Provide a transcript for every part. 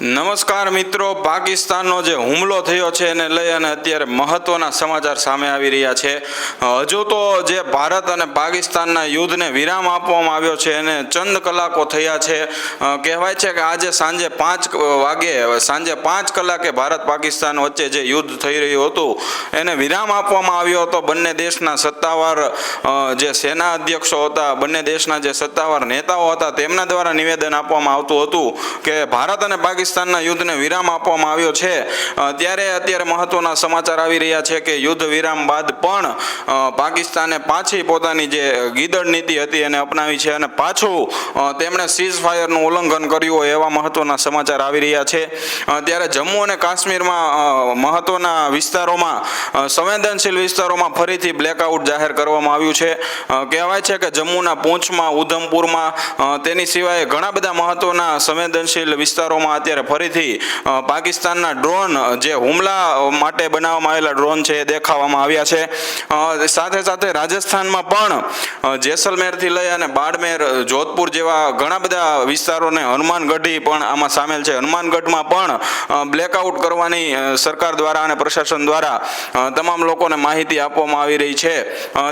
નમસ્કાર મિત્રો, પાકિસ્તાનનો જે હુમલો થયો છે એને લઈ અને અત્યારે મહત્વના સમાચાર સામે આવી રહ્યા છે. હજુ તો જે ભારત અને પાકિસ્તાનના યુદ્ધને વિરામ આપવામાં આવ્યો છે, એને ચંદ કલાકો થયા છે. કહેવાય છે કે આજે સાંજે પાંચ વાગે, સાંજે પાંચ કલાકે ભારત પાકિસ્તાન વચ્ચે જે યુદ્ધ થઈ રહ્યું હતું, એને વિરામ આપવામાં આવ્યો હતો. બંને દેશના સત્તાવાર જે સેના અધ્યક્ષો હતા, બંને દેશના જે સત્તાવાર નેતાઓ હતા, તેમના દ્વારા નિવેદન આપવામાં આવતું હતું કે ભારત અને પાકિસ્તાનના યુદ્ધને વિરામ આપવામાં આવ્યો છે. ત્યારે અત્યારે મહત્વના સમાચાર આવી રહ્યા છે કે યુદ્ધ વિરામ બાદ પણ પાકિસ્તાને પાછી પોતાની જે ગીદડ નીતિ હતી એને અપનાવી છે અને પાછું તેમણે સીઝ ફાયરનું ઉલ્લંઘન કર્યું હોય એવા મહત્વના સમાચાર આવી રહ્યા છે. ત્યારે જમ્મુ અને કાશ્મીરમાં મહત્વના વિસ્તારોમાં સંવેદનશીલ વિસ્તારોમાં ફરીથી બ્લેકઆઉટ જાહેર કરવામાં આવ્યું છે. કહેવાય છે કે જમ્મુના પૂંછમાં, ઉધમપુરમાં તેની સિવાય ઘણા બધા મહત્વના સંવેદનશીલ વિસ્તારોમાં અત્યારે ફરીથી પાકિસ્તાનના ડ્રોન જે હુમલા માટે બનાવવામાં આવેલા ડ્રોન છે એ દેખાવામાં આવ્યા છે. સાથે સાથે રાજસ્થાનમાં પણ જેસલમેરથી લઈ અને બાડમેર, જોધપુર જેવા ઘણા બધા વિસ્તારોને હનુમાનગઢી પણ આમાં સામેલ છે. હનુમાનગઢમાં પણ બ્લેકઆઉટ કરવાની સરકાર દ્વારા અને પ્રશાસન દ્વારા તમામ લોકોને માહિતી આપવામાં આવી રહી છે.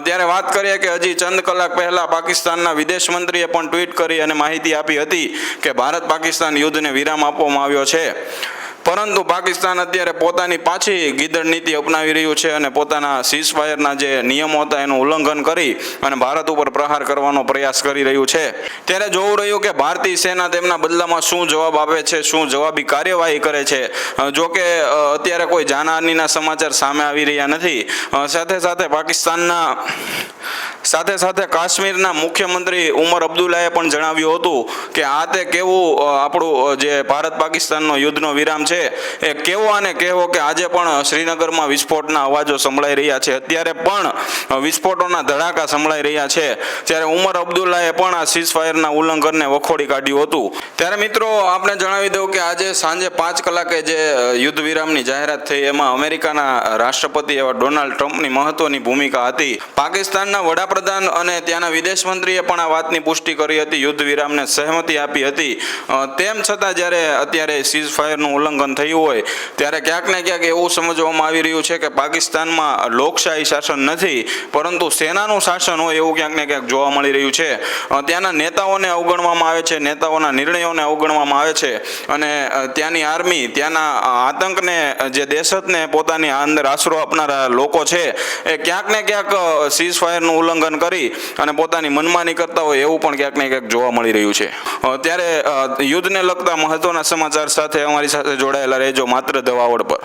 ત્યારે વાત કરીએ કે હજી ચંદ કલાક પહેલા પાકિસ્તાનના વિદેશ મંત્રીએ પણ ટ્વીટ કરી અને માહિતી આપી હતી કે ભારત પાકિસ્તાન યુદ્ધને વિરામ આપવામાં આવ્યો છે. પરંતુ પાકિસ્તાન અત્યારે પોતાની પાછી ગીદડ નીતિ અપનાવી રહ્યું છે અને પોતાના સીઝ ફાયરના જે નિયમો હતા એનું ઉલ્લંઘન કરી અને ભારત ઉપર પ્રહાર કરવાનો પ્રયાસ કરી રહ્યું છે. ત્યારે જોવું રહ્યું કે ભારતીય સેના તેમના બદલામાં શું જવાબ આપે છે, શું જવાબી કાર્યવાહી કરે છે. જો કે અત્યારે કોઈ જાનહાનિના સમાચાર સામે આવી રહ્યા નથી. સાથે સાથે પાકિસ્તાનના સાથે સાથે કાશ્મીરના મુખ્યમંત્રી ઉમર અબ્દુલ્લાએ પણ જણાવ્યું હતું કે આ તે કેવું આપણું જે ભારત પાકિસ્તાનનો યુદ્ધનો વિરામ છે, એ કેવો અને કેવો કે આજે પણ શ્રીનગરમાં વિસ્ફોટના અવાજો સંભળાઈ રહ્યા છે. અત્યારે પણ વિસ્ફોટોના ધડાકા સંભળાઈ રહ્યા છે. ત્યારે ઉમર અબ્દુલ્લાએ પણ આ સીઝ ફાયરના ઉલ્લંઘનને વખોડી કાઢ્યું હતું. ત્યારે મિત્રો, આપણે જણાવી દઉં કે આજે સાંજે પાંચ કલાકે જે યુદ્ધ વિરામની જાહેરાત થઈ, એમાં અમેરિકાના રાષ્ટ્રપતિ એવા ડોનાલ્ડ ટ્રમ્પની મહત્વની ભૂમિકા હતી. પાકિસ્તાનના વડાપ્રધાન અને ત્યાંના વિદેશ મંત્રીએ પણ આ વાતની પુષ્ટિ કરી હતી યુદ્ધ વિરામને સહમતિ આપી હતી. તેમ છતાં જ્યારે અત્યારે સીઝ ફાયરનું ઉલ્લંઘન થયું હોય, ત્યારે ક્યાંક ને ક્યાંક એવું સમજવામાં આવી રહ્યું છે કે પાકિસ્તાનમાં લોકશાહી શાસન નથી, પરંતુ સેનાનું શાસન હોય એવું ક્યાંક ને ક્યાંક જોવા મળી રહ્યું છે. ત્યાંના નેતાઓને અવગણવામાં આવે છે, નેતાઓના નિર્ણયોને અવગણવામાં આવે છે અને ત્યાંની આર્મી, ત્યાંના આતંકને, જે દહેશતને પોતાની અંદર આશરો આપનારા લોકો છે, એ ક્યાંક ને ક્યાંક સીઝ ફાયરનું ઉલ્લંઘન કરી અને પોતાની મનમાની કરતા હોય એવું પણ ક્યાંક ને ક્યાંક જોવા મળી રહ્યું છે. ત્યારે યુદ્ધને લગતા મહત્વના સમાચાર સાથે અમારી સાથે જોડાયેલા રહેજો માત્ર દવાવડ પર.